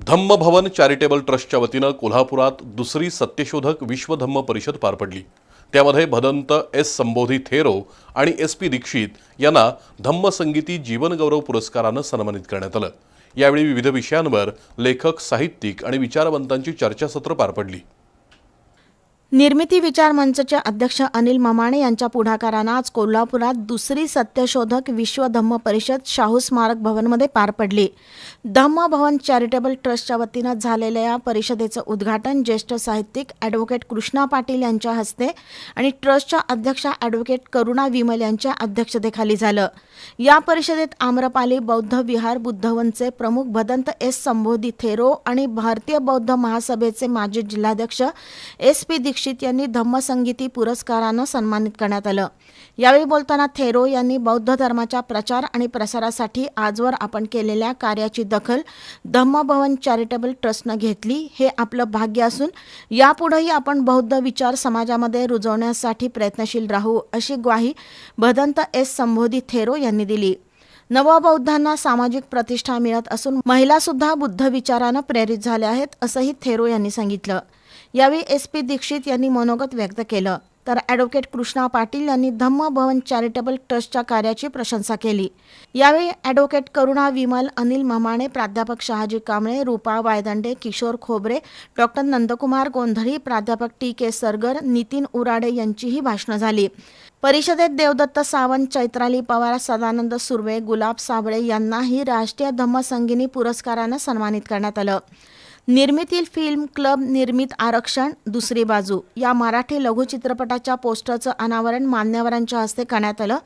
धम्मभवन charitable ट्रस्टच्या वतीनं कोल्हापुरात दुसरी सत्यशोधक विश्व धम्म परिषद पार पडली. त्यामध्ये भदंत एस संबोधी थेरो आणि एस पी दीक्षित यांना धम्मसंगीती जीवनगौरव पुरस्कारानं सन्मानित करण्यात आलं. यावेळी विविध विषयांवर लेखक साहित्यिक आणि विचारवंतांची चर्चासत्र पार पडली. निर्मिती विचार मंचचे अध्यक्ष अनिल ममाणे यांच्या पुढाकारानं आज कोल्हापुरात दुसरी सत्यशोधक विश्व धम्म परिषद शाहू स्मारक भवनमध्ये पार पडली. धम्म भवन चॅरिटेबल ट्रस्टच्या वतीनं झालेल्या या परिषदेचं उद्घाटन ज्येष्ठ साहित्यिक ॲडव्होकेट कृष्णा पाटील यांच्या हस्ते आणि ट्रस्टच्या अध्यक्षा ॲडव्होकेट करुणा विमल यांच्या अध्यक्षतेखाली झालं. या परिषदेत आम्रपाली बौद्ध विहार बुद्धवनचे प्रमुख भदंत एस संबोधी थेरो आणि भारतीय बौद्ध महासभेचे माजी जिल्हाध्यक्ष एस पी दीक्षित यांनी धम्मसंगीती पुरस्कारानं सन्मानित करण्यात आलं. यावेळी बोलताना थेरो यांनी बौद्ध धर्माच्या प्रचार आणि प्रसारासाठी आजवर आपण केलेल्या कार्याची दखल धम्मभवन चॅरिटेबल ट्रस्टनं घेतली. हे आपलं भाग्य असून यापुढेही आपण बौद्ध विचार समाजामध्ये रुजवण्यासाठी प्रयत्नशील राहू अशी ग्वाही भदंत एस. संबोधी थेरो यांनी दिली. नवबौद्धांना सामाजिक प्रतिष्ठा मिळत असून महिलासुद्धा बुद्ध विचारानं प्रेरित झाल्या आहेत असंही थेरो यांनी सांगितलं. यावेळी एस पी दीक्षित यांनी मनोगत व्यक्त केलं. तर ॲडव्होकेट कृष्णा पाटील यांनी धम्म भवन चॅरिटेबल ट्रस्टच्या कार्याची प्रशंसा केली. यावेळी ॲडव्होकेट करुणा विमल अनिल ममाणे प्राध्यापक शहाजी कांबळे रूपा वायदंडे किशोर खोबरे डॉक्टर नंदकुमार गोंधळी प्राध्यापक टी के सरगर नितीन उराडे यांचीही भाषणं झाली. परिषदेत देवदत्त सावंत चैत्राली पवार सदानंद सुर्वे गुलाब साबळे यांनाही राष्ट्रीय धम्मसंगिनी पुरस्कारानं सन्मानित करण्यात आलं. निर्मितील फिल्म क्लब निर्मित आरक्षण दुसरी बाजू. या मराठी लघुचित्रपटाच्या पोस्टरचं अनावरण मान्यवरांच्या हस्ते करण्यात आलं.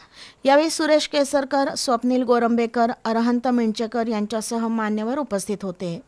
यावेळी सुरेश केसरकर स्वप्नील गोरंबेकर अरहंत मिंचेकर यांच्यासह मान्यवर उपस्थित होते.